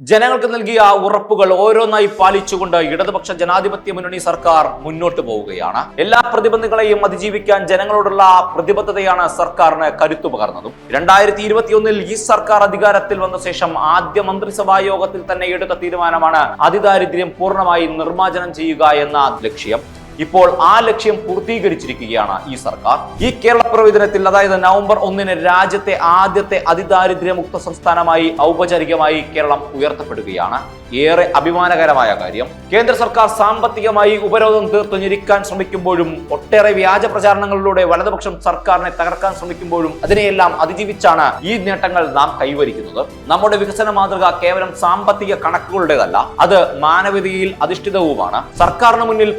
ജനങ്ങൾക്ക് നൽകിയ ഉറപ്പുകൾ ഓരോന്നായി പാലിച്ചുകൊണ്ട് ഇടതുപക്ഷ ജനാധിപത്യ മുന്നണി സർക്കാർ മുന്നോട്ട് പോവുകയാണ്. എല്ലാ പ്രതിബന്ധങ്ങളെയും അതിജീവിക്കാൻ ജനങ്ങളോടുള്ള പ്രതിബദ്ധതയാണ് സർക്കാരിന് കരുത്തു പകർന്നതും. രണ്ടായിരത്തി ഇരുപത്തിയൊന്നിൽ ഈ സർക്കാർ അധികാരത്തിൽ വന്ന ശേഷം ആദ്യ മന്ത്രിസഭാ യോഗത്തിൽ തന്നെ എടുത്ത തീരുമാനമാണ് അതിദാരിദ്ര്യം പൂർണമായി നിർമ്മാർജനം ചെയ്യുക എന്ന ലക്ഷ്യം. ഇപ്പോൾ ആ ലക്ഷ്യം പൂർത്തീകരിച്ചിരിക്കുകയാണ് ഈ സർക്കാർ. ഈ കേരള പ്രവചനത്തിൽ അതായത് നവംബർ ഒന്നിന് രാജ്യത്തെ ആദ്യത്തെ അതിദാരിദ്ര്യമുക്ത സംസ്ഥാനമായി ഔപചാരികമായി കേരളം ഉയർത്തപ്പെടുകയാണ്. ഏറെ അഭിമാനകരമായ കാര്യം. കേന്ദ്ര സർക്കാർ സാമ്പത്തികമായി ഉപരോധം തീർത്തു ഞെരുക്കാൻ ശ്രമിക്കുമ്പോഴും ഒട്ടേറെ വ്യാജ പ്രചാരണങ്ങളിലൂടെ വലതുപക്ഷം സർക്കാരിനെ തകർക്കാൻ ശ്രമിക്കുമ്പോഴും അതിനെയെല്ലാം അതിജീവിച്ചാണ് ഈ നേട്ടങ്ങൾ നാം കൈവരിക്കുന്നത്. നമ്മുടെ വികസന മാതൃക കേവലം സാമ്പത്തിക കണക്കുകളുടേതല്ല അത് മാനവികതയിൽ അധിഷ്ഠിതവുമാണ്. സർക്കാരിന് മുന്നിൽ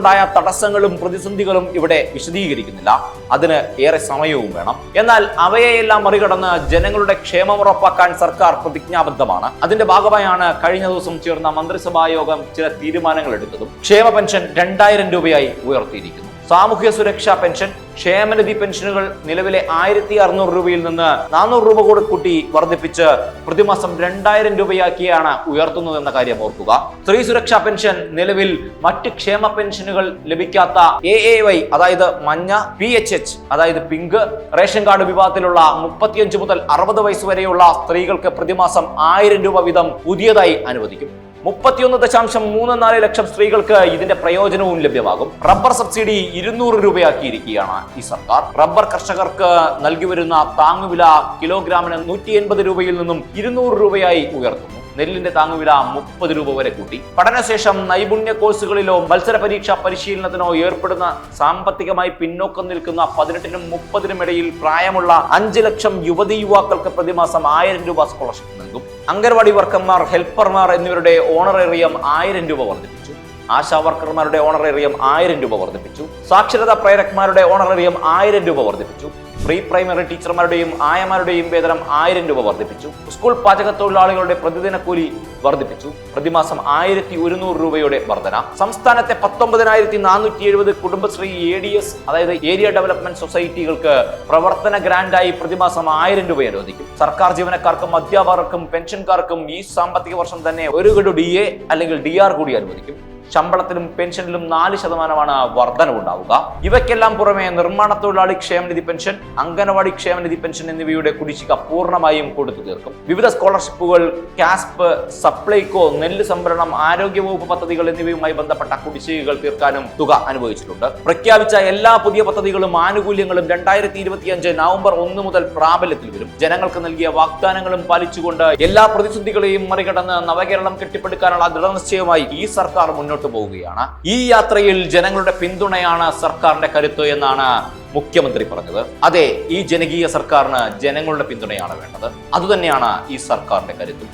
പലതരത്തിലുണ്ടായ തടസ്സങ്ങളും പ്രതിസന്ധികളും ഇവിടെ വിശദീകരിക്കുന്നില്ല. അതിന് ഏറെ സമയവും വേണം. എന്നാൽ അവയെയെല്ലാം മറികടന്ന് ജനങ്ങളുടെ ക്ഷേമം ഉറപ്പാക്കാൻ സർക്കാർ പ്രതിജ്ഞാബദ്ധമാണ്. അതിന്റെ ഭാഗമായാണ് കഴിഞ്ഞ ദിവസം ചേർന്ന മന്ത്രിസഭാ യോഗം ചില തീരുമാനങ്ങൾ എടുത്തതും. ക്ഷേമ പെൻഷൻ രണ്ടായിരം രൂപയായി ഉയർത്തിയിരിക്കുന്നു. സാമൂഹ്യ സുരക്ഷാ പെൻഷൻ ക്ഷേമനിധി പെൻഷനുകൾ നിലവിലെ ആയിരത്തി അറുന്നൂറ് രൂപയിൽ നിന്ന് നാനൂറ് രൂപ കൂടി കൂട്ടി വർദ്ധിപ്പിച്ച് പ്രതിമാസം രണ്ടായിരം രൂപയാക്കിയാണ് ഉയർത്തുന്നതെന്ന കാര്യം ഓർക്കുക. സ്ത്രീ സുരക്ഷാ പെൻഷൻ നിലവിൽ മറ്റ് ക്ഷേമ പെൻഷനുകൾ ലഭിക്കാത്ത എ എ വൈ അതായത് മഞ്ഞ പി എച്ച് എച്ച് അതായത് പിങ്ക് റേഷൻ കാർഡ് വിഭാഗത്തിലുള്ള മുപ്പത്തിയഞ്ച് മുതൽ അറുപത് വയസ്സ് വരെയുള്ള സ്ത്രീകൾക്ക് പ്രതിമാസം ആയിരം രൂപ വീതം പുതിയതായി അനുവദിക്കും. മുപ്പത്തിയൊന്ന് ദശാംശം മൂന്ന് നാല് ലക്ഷം സ്ത്രീകൾക്ക് ഇതിന്റെ പ്രയോജനവും ലഭ്യമാകും. റബ്ബർ സബ്സിഡി ഇരുന്നൂറ് രൂപയാക്കിയിരിക്കുകയാണ് ഈ സർക്കാർ. റബ്ബർ കർഷകർക്ക് നൽകി വരുന്ന താങ്ങുവില കിലോഗ്രാമിന് നൂറ്റി എൺപത് രൂപയിൽ നിന്നും ഇരുന്നൂറ് രൂപയായി ഉയർത്തുന്നു. നെല്ലിന്റെ താങ്ങുവില മുപ്പത് രൂപ വരെ കൂട്ടി. പഠനശേഷം നൈപുണ്യ കോഴ്സുകളിലോ മത്സര പരീക്ഷാ പരിശീലനത്തിനോ ഏർപ്പെടുന്ന സാമ്പത്തികമായി പിന്നോക്കം നിൽക്കുന്ന പതിനെട്ടിനും മുപ്പതിനും ഇടയിൽ പ്രായമുള്ള അഞ്ച് ലക്ഷം യുവതി യുവാക്കൾക്ക് പ്രതിമാസം ആയിരം രൂപ സ്കോളർഷിപ്പ് നൽകും. അംഗൻവാടി വർക്കർമാർ ഹെൽപ്പർമാർ എന്നിവരുടെ ഓണറേറിയം ആയിരം രൂപ വർദ്ധിപ്പിച്ചു. ആശാ വർക്കർമാരുടെ ഓണറേറിയം ആയിരം രൂപ വർദ്ധിപ്പിച്ചു. സാക്ഷരതാ പ്രേരക്മാരുടെ ഓണറേറിയം ആയിരം രൂപ വർദ്ധിപ്പിച്ചു. പ്രീ പ്രൈമറി ടീച്ചർമാരുടെയും ആയമാരുടെയും വേതനം ആയിരം രൂപ വർദ്ധിപ്പിച്ചു. സ്കൂൾ പാചക തൊഴിലാളികളുടെ പ്രതിദിന കൂലി വർദ്ധിപ്പിച്ചു. പ്രതിമാസം ആയിരത്തി ഒരുന്നൂറ് രൂപയുടെ വർധന. സംസ്ഥാനത്തെ പത്തൊമ്പതിനായിരത്തി നാനൂറ്റി എഴുപത് കുടുംബശ്രീ എ ഡി എസ് അതായത് ഏരിയ ഡെവലപ്മെന്റ് സൊസൈറ്റികൾക്ക് പ്രവർത്തന ഗ്രാൻഡായി പ്രതിമാസം ആയിരം രൂപ അനുവദിക്കും. സർക്കാർ ജീവനക്കാർക്കും അധ്യാപകർക്കും പെൻഷൻകാർക്കും ഈ സാമ്പത്തിക വർഷം തന്നെ ഒരു ഗഡു ഡി എ അല്ലെങ്കിൽ ഡി ആർ കൂടി അനുവദിക്കും. ശമ്പളത്തിലും പെൻഷനിലും നാല് ശതമാനമാണ് വർധനവ് വർധനവുണ്ടാവുക. ഇവയ്ക്കെല്ലാം പുറമെ നിർമ്മാണ തൊഴിലാളി ക്ഷേമനിധി പെൻഷൻ അംഗനവാടി ക്ഷേമനിധി പെൻഷൻ എന്നിവയുടെ കുടിശ്ശിക പൂർണമായും കൊടുത്തു തീർക്കും. വിവിധ സ്കോളർഷിപ്പുകൾ കാസ്പ് സപ്ലൈകോ നെല്ല് സംഭരണം ആരോഗ്യവകുപ്പ് പദ്ധതികൾ എന്നിവയുമായി ബന്ധപ്പെട്ട കുടിശ്ശികകൾ തീർക്കാനും തുക അനുഭവിച്ചിട്ടുണ്ട് പ്രഖ്യാപിച്ച എല്ലാ പുതിയ പദ്ധതികളും ആനുകൂല്യങ്ങളും രണ്ടായിരത്തി ഇരുപത്തിയഞ്ച് നവംബർ ഒന്ന് മുതൽ പ്രാബല്യത്തിൽ വരും. ജനങ്ങൾക്ക് നൽകിയ വാഗ്ദാനങ്ങളും പാലിച്ചുകൊണ്ട് എല്ലാ പ്രതിസന്ധികളെയും മറികടന്ന് നവകേരളം കെട്ടിപ്പടുക്കാനുള്ള ദൃഢനിശ്ചയമായി ഈ സർക്കാർ മുന്നോട്ട് പോവുകയാണ്. ഈ യാത്രയിൽ ജനങ്ങളുടെ പിന്തുണയാണ് സർക്കാരിന്റെ കരുത്ത് എന്നാണ് മുഖ്യമന്ത്രി പറഞ്ഞത്. അതെ ഈ ജനകീയ സർക്കാരിന് ജനങ്ങളുടെ പിന്തുണയാണ് വേണ്ടത്. അതുതന്നെയാണ് ഈ സർക്കാരിന്റെ കരുത്തും.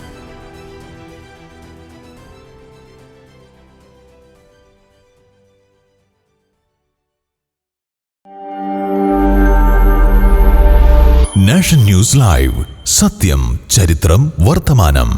നാഷൻ ന്യൂസ് ലൈവ് സത്യം ചരിത്രം വർത്തമാനം